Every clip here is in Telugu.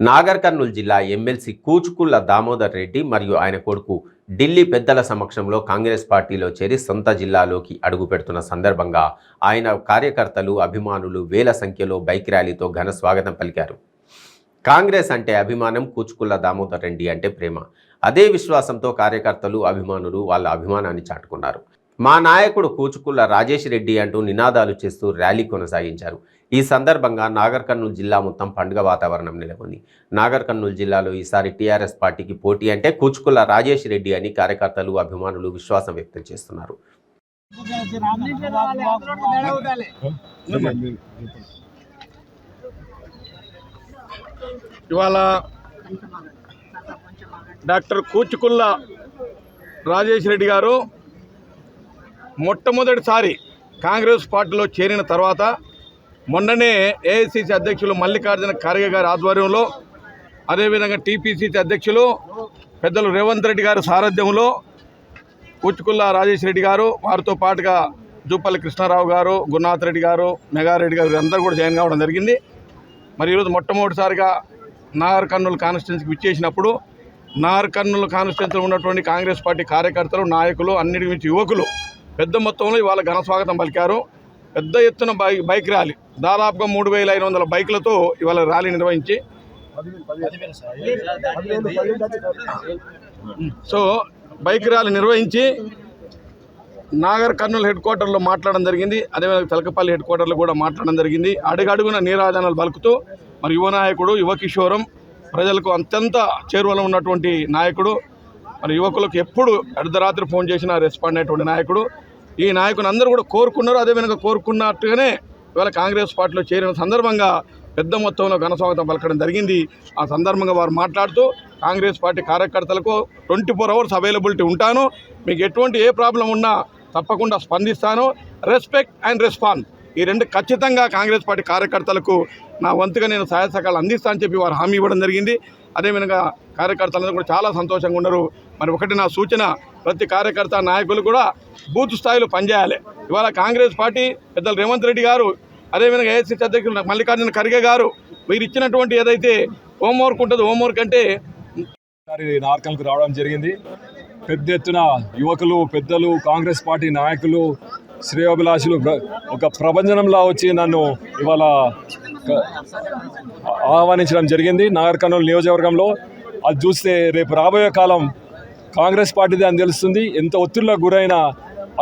నాగర్ కర్నూలు జిల్లా ఎమ్మెల్సీ కూచుకుల్ల దామోదర్ రెడ్డి మరియు ఆయన కొడుకు ఢిల్లీ పెద్దల సమక్షంలో కాంగ్రెస్ పార్టీలో చేరి సొంత జిల్లాలోకి అడుగుపెడుతున్న సందర్భంగా ఆయన కార్యకర్తలు అభిమానులు వేల సంఖ్యలో బైక్ ర్యాలీతో ఘన స్వాగతం పలికారు. కాంగ్రెస్ అంటే అభిమానం కూచుకుల్ల దామోదర్ రెడ్డి అంటే ప్రేమ. అదే విశ్వాసంతో కార్యకర్తలు అభిమానులు వాళ్ళ అభిమానాన్ని చాటుకున్నారు. మా నాయకుడు కూచుకుల్ల రాజేష్ రెడ్డి అంటూ నినాదాలు చేస్తూ ర్యాలీ కొనసాగించారు. ఈ సందర్భంగా నాగర్ కర్నూలు జిల్లా మొత్తం పండుగ వాతావరణం నెలకొంది. నాగర్ కర్నూలు జిల్లాలో ఈసారి టీఆర్ఎస్ పార్టీకి పోటీ అంటే కూచుకుల్ల రాజేష్ రెడ్డి అని కార్యకర్తలు అభిమానులు విశ్వాసం వ్యక్తం చేస్తున్నారు. ఇవాళ డాక్టర్ కూచుకుల్ల రాజేష్ రెడ్డి గారు మొట్టమొదటిసారి కాంగ్రెస్ పార్టీలో చేరిన తర్వాత మొన్ననే ఏఐసిసి అధ్యక్షులు మల్లికార్జున ఖర్గే గారి ఆధ్వర్యంలో అదేవిధంగా టీపీసీసీ అధ్యక్షులు పెద్దలు రేవంత్ రెడ్డి గారి సారథ్యంలో కూచుకుల్ల రాజేష్ రెడ్డి గారు వారితో పాటుగా జూపల్లి కృష్ణారావు గారు గురునాథ్ రెడ్డి గారు మెగారెడ్డి గారు అందరూ కూడా జాయిన్ కావడం జరిగింది. మరి ఈరోజు మొట్టమొదటిసారిగా నాగర్ కర్నూలు కాన్స్టిట్యున్సీకి విచ్చేసినప్పుడు నాగర్ కర్నూలు కాన్స్టిట్యున్సీలో ఉన్నటువంటి కాంగ్రెస్ పార్టీ కార్యకర్తలు నాయకులు అన్నిటి నుంచి యువకులు పెద్ద మొత్తంలో ఇవాళ ఘన స్వాగతం పలికారు. పెద్ద ఎత్తున బైక్ బైక్ ర్యాలీ. దాదాపుగా మూడు వేల ఐదు వందల బైకులతో ఇవాళ ర్యాలీ నిర్వహించి సో బైక్ ర్యాలీ నిర్వహించి నాగర్ కర్నూలు హెడ్ క్వార్టర్లో మాట్లాడడం జరిగింది. అదేవిధంగా తెలకపల్లి హెడ్ క్వార్టర్లో కూడా మాట్లాడడం జరిగింది. అడుగడుగున నీరాజనాలు పలుకుతూ మరి యువ నాయకుడు యువ కిషోరం ప్రజలకు అత్యంత చేరువలో ఉన్నటువంటి నాయకుడు మరి యువకులకు ఎప్పుడు అర్ధరాత్రి ఫోన్ చేసినా రెస్పాండ్ అయ్యేటువంటి నాయకుడు. ఈ నాయకుని అందరూ కూడా కోరుకున్నారు అదే వెనుక కోరుకున్నట్టుగానే ఇవాళ కాంగ్రెస్ పార్టీలో చేరిన సందర్భంగా పెద్ద మొత్తంలో ఘనస్వాగతం పలకడం జరిగింది. ఆ సందర్భంగా వారు మాట్లాడుతూ కాంగ్రెస్ పార్టీ కార్యకర్తలకు ట్వంటీ ఫోర్ అవర్స్ అవైలబిలిటీ ఉంటాను. మీకు ఎటువంటి ఏ ప్రాబ్లం ఉన్నా తప్పకుండా స్పందిస్తాను. రెస్పెక్ట్ అండ్ రెస్పాన్స్ ఈ రెండు ఖచ్చితంగా కాంగ్రెస్ పార్టీ కార్యకర్తలకు నా వంతుగా నేను సహాయ సహకారాలు అందిస్తానని చెప్పి వారు హామీ ఇవ్వడం జరిగింది. అదేవిధంగా కార్యకర్తలందరూ కూడా చాలా సంతోషంగా ఉన్నారు. మరి ఒకటి నా సూచన ప్రతి కార్యకర్త నాయకులు కూడా బూత్ స్థాయిలో పనిచేయాలి. ఇవాళ కాంగ్రెస్ పార్టీ పెద్దలు రేవంత్ రెడ్డి గారు అదేవిధంగా ఏఐసీసీ అధ్యక్షులు మల్లికార్జున ఖర్గే గారు మీరు ఇచ్చినటువంటి ఏదైతే హోంవర్క్ ఉంటుందో హోంవర్క్ అంటే ఒకసారి నార్కల్కు రావడం జరిగింది. పెద్ద ఎత్తున యువకులు పెద్దలు కాంగ్రెస్ పార్టీ నాయకులు శ్రేయోభిలాషులు ఒక ప్రభంజనంలా వచ్చి నన్ను ఇవాళ ఆహ్వానించడం జరిగింది. నాగర్ కర్నూలు నియోజకవర్గంలో. అది చూస్తే రేపు రాబోయే కాలం కాంగ్రెస్ పార్టీదే అని తెలుస్తుంది. ఎంత ఒత్తిడిలకు గురైన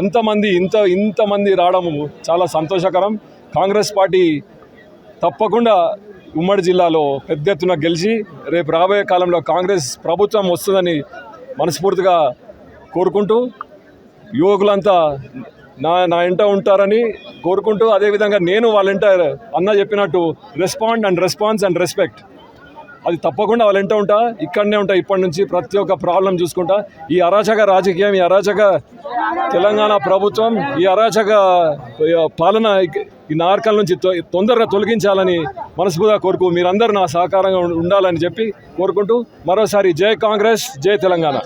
అంతమంది ఇంత ఇంతమంది రావడం చాలా సంతోషకరం. కాంగ్రెస్ పార్టీ తప్పకుండా ఉమ్మడి జిల్లాలో పెద్ద ఎత్తున గెలిచి రేపు రాబోయే కాలంలో కాంగ్రెస్ ప్రభుత్వం వస్తుందని మనస్ఫూర్తిగా కోరుకుంటూ యువకులంతా నా నా ఇంట ఉంటారని కోరుకుంటూ అదేవిధంగా నేను వాళ్ళ ఇంట అన్న చెప్పినట్టు respond and response and respect అది తప్పకుండా వాళ్ళ ఉంటా ఇక్కడనే ఉంటా ఇప్పటి నుంచి ప్రతి ఒక్క ప్రాబ్లం చూసుకుంటా. ఈ అరాచక రాజకీయం ఈ అరాచక తెలంగాణ ప్రభుత్వం ఈ అరాచక పాలన ఈ నార్కల నుంచి తొ- తొందరగా తొలగించాలని మనస్ఫూర్తిగా కోరుకు మీరందరూ నా సహకారంగా ఉండాలని చెప్పి కోరుకుంటూ మరోసారి జై కాంగ్రెస్ జై తెలంగాణ.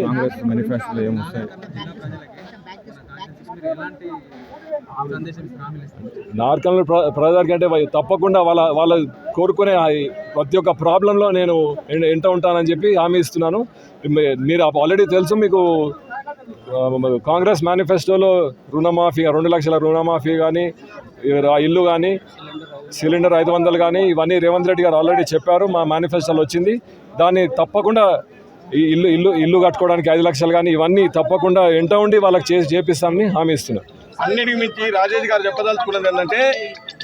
కాంగ్రెస్ మేనిఫెస్టోలో ఏమొస్తాయి నార్కల్ ప్రజలకి అంటే తప్పకుండా వాళ్ళ వాళ్ళ కోరుకునే ప్రతి ఒక్క ప్రాబ్లంలో నేను ఎంట ఉంటానని చెప్పి హామీ ఇస్తున్నాను. మీరు ఆల్రెడీ తెలుసు మీకు కాంగ్రెస్ మేనిఫెస్టోలో రుణమాఫీ రెండు లక్షల రుణమాఫీ కానీ ఇల్లు కానీ సిలిండర్ ఐదు వందలు కానీ ఇవన్నీ రేవంత్ రెడ్డి గారు ఆల్రెడీ చెప్పారు. మా మేనిఫెస్టోలో వచ్చింది. దాన్ని తప్పకుండా ఇల్లు ఇల్లు ఇల్లు కట్టుకోవడానికి ఐదు లక్షలు కానీ ఇవన్నీ తప్పకుండా ఎంట ఉండి వాళ్ళకి చేసి చేపిస్తామని హామీ ఇస్తున్నారు అన్నిటికి మించి రాజేష్ గారు చెప్పదలుచుకున్నది ఏంటంటే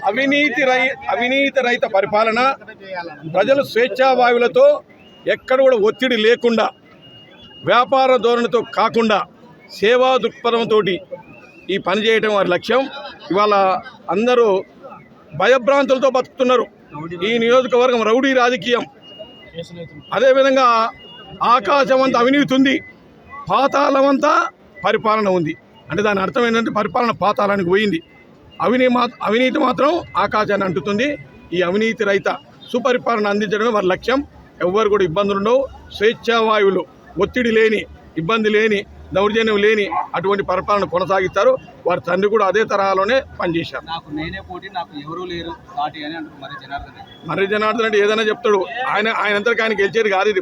అవినీతి రై అవినీతి రహిత పరిపాలన ప్రజలు స్వేచ్ఛావాయువులతో ఎక్కడ కూడా ఒత్తిడి లేకుండా వ్యాపార ధోరణితో కాకుండా సేవా దృక్పథంతో ఈ పని చేయడం వారి లక్ష్యం. ఇవాళ అందరూ భయభ్రాంతులతో బతుకుతున్నారు. ఈ నియోజకవర్గం రౌడీ రాజకీయం. అదేవిధంగా ఆకాశం అంతా అవినీతి ఉంది పాతాళమంతా పరిపాలన ఉంది. అంటే దాని అర్థం ఏంటంటే పరిపాలన పాతాళానికి పోయింది. అవినీ మా అవినీతి మాత్రం ఆకాశాన్ని అంటుతుంది. ఈ అవినీతి రహిత సుపరిపాలన అందించడమే వారి లక్ష్యం. ఎవ్వరు కూడా ఇబ్బందులు ఉండవు. స్వేచ్ఛావాయువులు ఒత్తిడి లేని ఇబ్బంది లేని దౌర్జన్యం లేని అటువంటి పరిపాలన కొనసాగిస్తారు. వారి తండ్రి కూడా అదే తరహాలోనే పనిచేశారు. నాకు నేనే పోటీ నాకు ఎవరూ లేరు మరి జనార్దన్ రెడ్డి. ఏదైనా చెప్తాడు. ఆయన ఆయన అంతరికి ఆయన గెలిచేది కాదు ఇది.